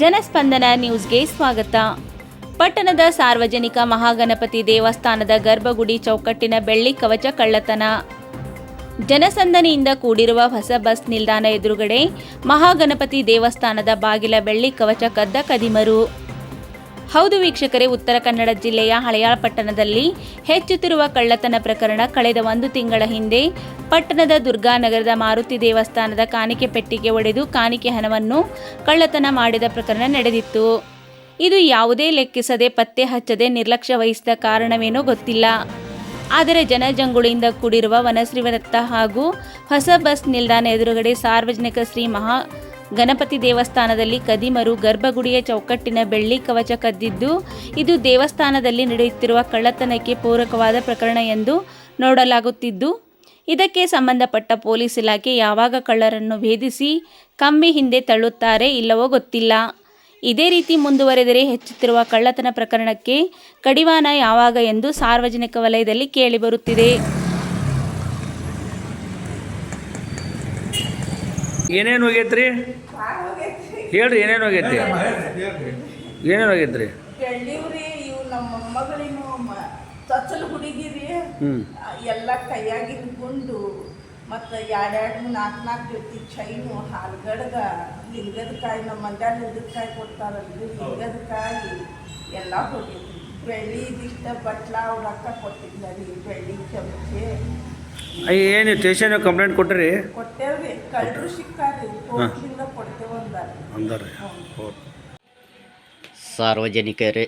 ಜನಸ್ಪಂದನ ನ್ಯೂಸ್ಗೆ ಸ್ವಾಗತ. ಪಟ್ಟಣದ ಸಾರ್ವಜನಿಕ ಮಹಾಗಣಪತಿ ದೇವಸ್ಥಾನದ ಗರ್ಭಗುಡಿ ಚೌಕಟ್ಟಿನ ಬೆಳ್ಳಿ ಕವಚ ಕಳ್ಳತನ. ಜನಸಂದಣಿಯಿಂದ ಕೂಡಿರುವ ಹೊಸ ಬಸ್ ನಿಲ್ದಾಣ ಎದುರುಗಡೆ ಮಹಾಗಣಪತಿ ದೇವಸ್ಥಾನದ ಬಾಗಿಲ ಬೆಳ್ಳಿ ಕವಚ ಕದ್ದ ಕದಿಮರು. ಹೌದು ವೀಕ್ಷಕರೇ, ಉತ್ತರ ಕನ್ನಡ ಜಿಲ್ಲೆಯ ಹಳೆಯಾಳ ಪಟ್ಟಣದಲ್ಲಿ ಹೆಚ್ಚುತ್ತಿರುವ ಕಳ್ಳತನ ಪ್ರಕರಣ ಕಳೆದ ಒಂದು ತಿಂಗಳ ಹಿಂದೆ ಪಟ್ಟಣದ ದುರ್ಗಾನಗರದ ಮಾರುತಿ ದೇವಸ್ಥಾನದ ಕಾಣಿಕೆ ಪೆಟ್ಟಿಗೆ ಒಡೆದು ಕಾಣಿಕೆ ಹಣವನ್ನು ಕಳ್ಳತನ ಮಾಡಿದ ಪ್ರಕರಣ ನಡೆದಿತ್ತು. ಇದು ಯಾವುದೇ ಲೆಕ್ಕಿಸದೆ ಪತ್ತೆ ಹಚ್ಚದೆ ನಿರ್ಲಕ್ಷ್ಯ ವಹಿಸಿದ ಕಾರಣವೇನೋ ಗೊತ್ತಿಲ್ಲ. ಆದರೆ ಜನಜಂಗುಳಿಯಿಂದ ಕೂಡಿರುವ ವನಶ್ರೀವದತ್ತ ಹಾಗೂ ಹೊಸ ಬಸ್ ನಿಲ್ದಾಣ ಎದುರುಗಡೆ ಸಾರ್ವಜನಿಕ ಶ್ರೀ ಮಹಾ ಗಣಪತಿ ದೇವಸ್ಥಾನದಲ್ಲಿ ಕದಿಮರು ಗರ್ಭಗುಡಿಯ ಚೌಕಟ್ಟಿನ ಬೆಳ್ಳಿ ಕವಚ ಕದ್ದಿದ್ದು, ಇದು ದೇವಸ್ಥಾನದಲ್ಲಿ ನಡೆಯುತ್ತಿರುವ ಕಳ್ಳತನಕ್ಕೆ ಪೂರಕವಾದ ಪ್ರಕರಣ ಎಂದು ನೋಡಲಾಗುತ್ತಿದ್ದು, ಇದಕ್ಕೆ ಸಂಬಂಧಪಟ್ಟ ಪೊಲೀಸ್ ಇಲಾಖೆ ಯಾವಾಗ ಕಳ್ಳರನ್ನು ಭೇದಿಸಿ ಕಮ್ಮಿ ಹಿಂದೆ ತಳ್ಳುತ್ತಾರೆ ಇಲ್ಲವೋ ಗೊತ್ತಿಲ್ಲ. ಇದೇ ರೀತಿ ಮುಂದುವರೆದರೆ ಹೆಚ್ಚುತ್ತಿರುವ ಕಳ್ಳತನ ಪ್ರಕರಣಕ್ಕೆ ಕಡಿವಾಣ ಯಾವಾಗ ಎಂದು ಸಾರ್ವಜನಿಕ ವಲಯದಲ್ಲಿ ಕೇಳಿಬರುತ್ತಿದೆ ಏನೇನು ಹೋಗೈತ್ರಿ? ಹೇಳ್ರಿ ಏನೇನು ಹೋಗೈತಿ ಏನೇನು ಹೋಗೈತ್ರಿ? ಬೆಳ್ಳಿವ್ರಿ ಇವು ನಮ್ಮ ಮೊಮ್ಮಗಳಿನು ಚಚ್ಚಲು ಹುಡುಗಿರಿ. ಎಲ್ಲ ಕೈಯಾಗಿನ ಗುಂಡು ಮತ್ತು ಎರಡೆರಡು ನಾಲ್ಕು ನಾಲ್ಕು ಜೊತೆ ಚೈನು ಹಾಲ್ಗಡ್ಗ ಲಿಂಗದ ಕಾಯಿ ನಮ್ಮ ಮಂಡ್ಯ ಲಿಂಗದ ಕಾಯಿ ಕೊಡ್ತಾರಲ್ರಿ ಲಿಂಗದ ಕಾಯಿ ಎಲ್ಲ ಹೋಗೈತಿ ಬೆಳ್ಳಿ ಇದಿಷ್ಟ ಬಟ್ಲ ಅವ್ರ ಅಕ್ಕ ರೀ ಬೆಳ್ಳಿ ಚಮಚೆ ಏನು ಸ್ಟೇಷನ್ ಕಂಪ್ಲೇಂಟ್ ಕೊಟ್ಟಿರಿ? ಕೊಟ್ಟೇವ್ರಿ. ಕಳ್ಳರು ಸಿಕ್ಕಾರಿ ಕೋರ್ಟ್ಲಿಂದ ಕೊಡ್ತೇವಂದಾರ ಅಂದಾರೆ. ಸಾರ್ವಜನಿಕರೇ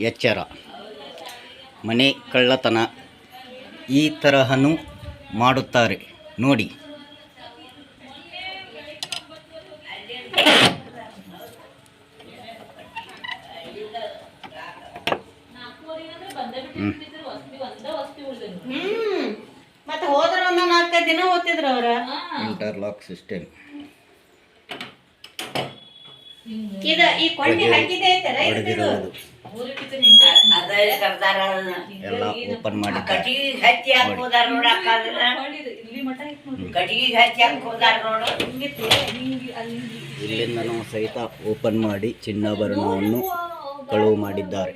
ಎಚ್ಚರ. ಮನೆ ಕಳ್ಳತನ ಈ ತರಹನು ಮಾಡುತ್ತಾರೆ. ನೋಡಿ. ಮತ್ತೆ ಹೋದ್ರ ಒಂದ ನಾಲ್ಕೈದು ದಿನ ಓದ್ತಿದ್ರ ಅವ್ರ. ಇಂಟರ್ಲಾಕ್ ಸಿಸ್ಟಮ್ ಇದ ಈ ಕೊಂಡಿ ಹಾಕಿದೆ ಇದ್ರದ್ದು? ಹೊಡೆದಿರುವುದು ಎಲ್ಲ ಓಪನ್ ಮಾಡಿದ್ದಾರೆ. ಕಟಿಗೆ ಹಚ್ಚಿ ಹೋದಾರ ನೋಡ ಕಟಿಗೆ ಹಚ್ಚಿ ಹೋದಾರ ನೋಡು. ಇಲ್ಲಿಂದನೂ ಸಹಿತ ಓಪನ್ ಮಾಡಿ ಚಿನ್ನಾಭರಣವನ್ನು ಕಳುವು ಮಾಡಿದ್ದಾರೆ.